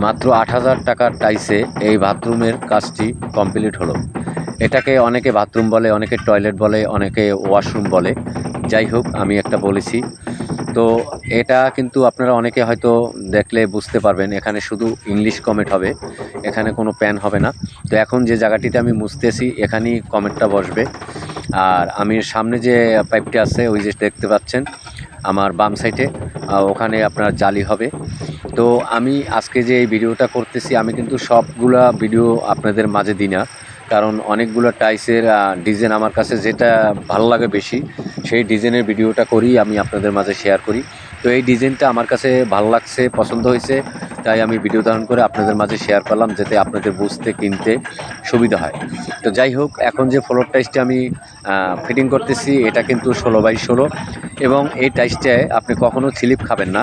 মাত্র আট হাজার টাকার টাইসে এই বাথরুমের কাজটি কমপ্লিট হলো। এটাকে অনেকে বাথরুম বলে, অনেকে টয়লেট বলে, অনেকে ওয়াশরুম বলে। যাই হোক, আমি একটা বলেছি। তো এটা কিন্তু আপনারা অনেকে হয়তো দেখলে বুঝতে পারবেন, এখানে শুধু ইংলিশ কমেন্ট হবে, এখানে কোনো প্যান হবে না। তো এখন যে জায়গাটিতে আমি মুছতেছি, এখানেই কমেন্টটা বসবে। আর আমি সামনে যে পাইপটি আছে, ওই যে দেখতে পাচ্ছেন, আমার বাম সাইডে। ওখানে আপনার জালি হবে। তো আমি আজকে যে এই ভিডিওটা করতেছি, আমি কিন্তু সবগুলা ভিডিও আপনাদের মাঝে দিই না। কারণ অনেকগুলো টাইসের ডিজাইন আমার কাছে যেটা ভালো লাগে বেশি, সেই ডিজাইনের ভিডিওটা করি, আমি আপনাদের মাঝে শেয়ার করি। তো এই ডিজাইনটা আমার কাছে ভালো লাগছে, পছন্দ হয়েছে, তাই আমি ভিডিও ধারণ করে আপনাদের মাঝে শেয়ার করলাম, যাতে আপনাদের বুঝতে, কিনতে সুবিধা হয়। তো যাই হোক, এখন যে ফ্লোর টাইসটা আমি ফিটিং করতেছি, এটা কিন্তু ষোলো বাই ষোলো। এবং এই টাইসটায় আপনি কখনও স্লিপ খাবেন না।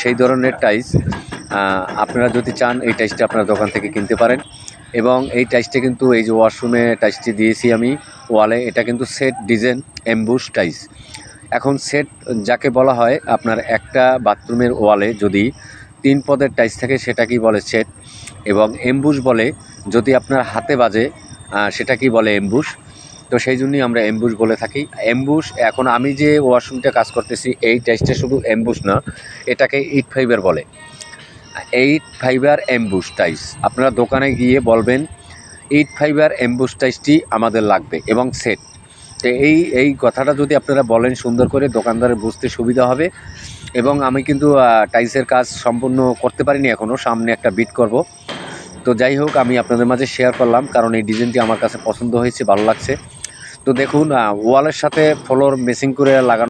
সেই ধরনের টাইস আপনারা যদি চান এই টাইসটা আপনার দোকান থেকে কিনতে পারেন। এবং এই টাইসটা কিন্তু এই যে ওয়াশরুমে টাইসটি দিয়েছি আমি, ওয়ালে এটা কিন্তু সেট ডিজাইন এমবুশ টাইস। এখন সেট যাকে বলা হয়, আপনার একটা বাথরুমের ওয়ালে যদি তিন পদের টাইস থাকে, সেটা কি বলে সেট? এবং এমবুশ বলে যদি আপনার হাতে বাজে সেটা কি বলে এমবুশ? তো সেই জন্যই আমরা এমবুশ বলে থাকি। এমবুশ এখন আমি যে ওয়াশরুমটা কাজ করতেছি, এই টাইসটা শুধু এমবুশ না, এটাকে ইট ফাইবার বলে। এইট ফাইবার এমবুশ টাইস আপনারা দোকানে গিয়ে বলবেন এইট ফাইবার এমবুশ টাইসটি আমাদের লাগবে এবং সেট তো এই এই কথাটা যদি আপনারা বলেন, সুন্দর করে দোকানদারের বুঝতে সুবিধা হবে। এবং আমি কিন্তু টাইসের কাজ সম্পূর্ণ করতে পারিনি এখনও সামনে একটা বিট করব। তো যাই হোক, আমি আপনাদের মাঝে শেয়ার করলাম, কারণ এই ডিজাইনটি আমার কাছে পছন্দ হয়েছে, ভালো লাগছে। তো দেখুন ওয়ালের সাথে ফ্লোর মেসিং করে লাগানো